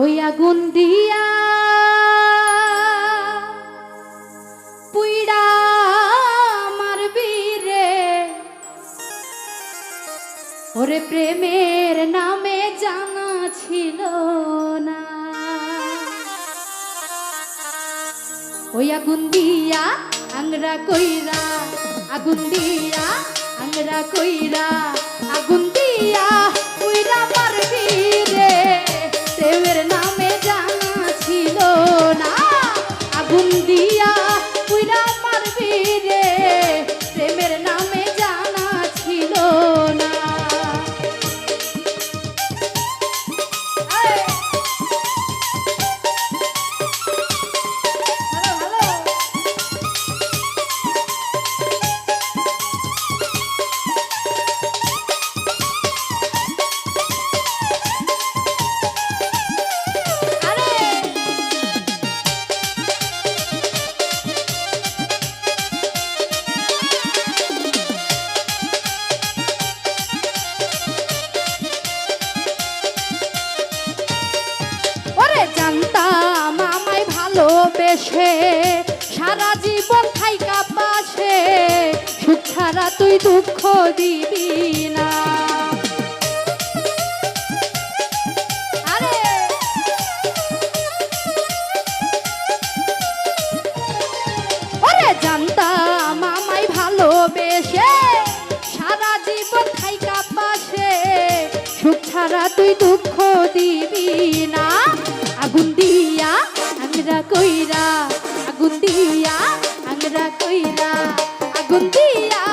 ওই আগুন দিয়া পুইড়া মারবি রে। ওরে প্রেমের নামে জানা ছিল না। ওই আগুন দিয়া আংরা কইরা, আগুন দিয়া আংরা কইরা, আগুন দিয়া মারবি জানতাম আমায় ভালোবেসে। সারা জীবন থাইকা পাশে। সুখ ছাড়া তুই দুঃখ দিবি না। জানতাম আমায় ভালোবেসে। সারা জীবন থাইকা পাশে। সুখ ছাড়া তুই দুঃখ দিবি না। কইরা আগুন দিয়া আংরা কইরা আগুন দিয়া।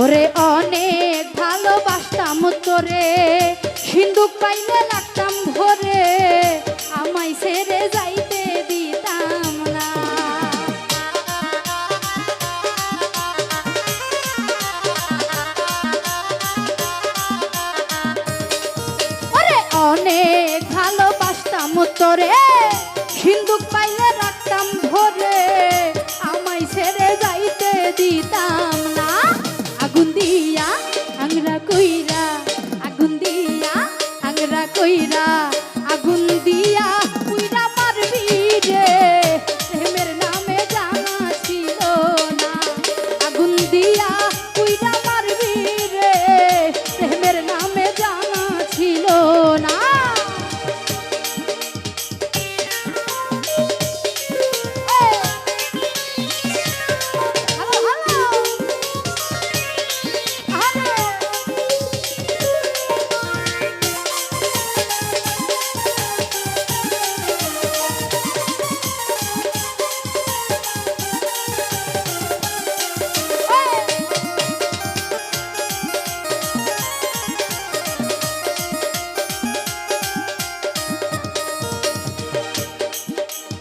ওরে অনেক ভালোবাসতাম তোরে। সিন্ধুক পাইলে লাগতাম ভরে, আমায় ছেড়ে যাইতে দিতাম না। অনেক ভালোবাসতাম তোরে কইরা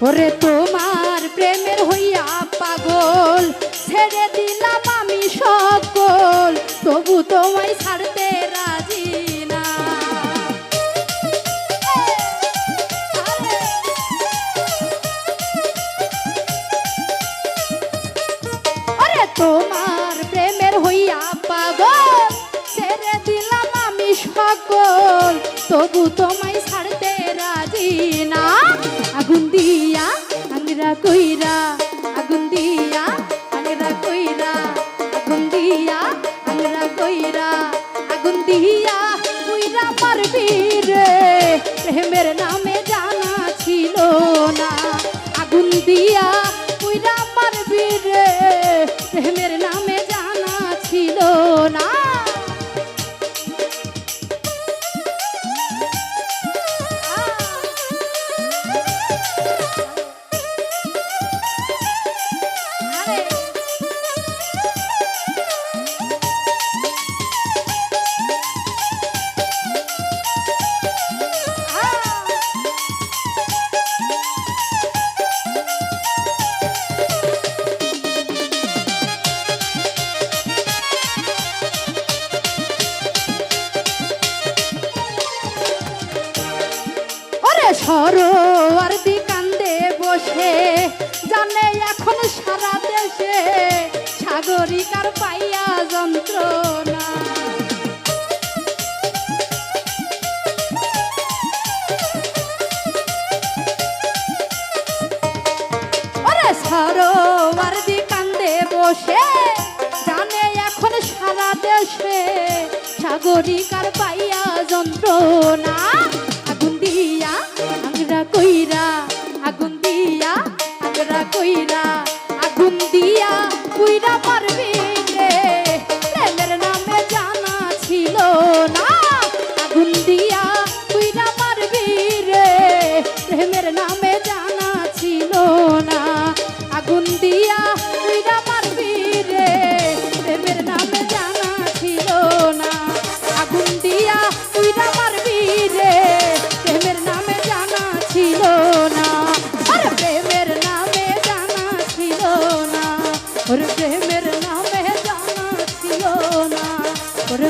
ওরে তোমার প্রেমের হইয়া পাগল, ছেড়ে দিলাম আমি সকল তবু তোমায় ছাড়তে রাজি না। ওরে তোমার প্রেমের হইয়া পাগল, ছেড়ে দিলাম আমি সকল তবু তোমায় ছাড়তে রাজি না। আগুন দিয়া আংরা কইরা, আগুন দিয়া আংরা কইরা, আগুন দিয়া আংরা কইরা, আগুন দিয়া কইরা মারবি রে। প্রেমের নামে বসে জানে এখন সারা দেশে সাগরিকার পাইয়া যন্ত্রণা। সরোবর দি কান্দে বসে, জানে এখন সারা দেশে সাগরিকার পাইয়া যন্ত্রণা। ওর প্রেমের নামে জানা ছিল না ওর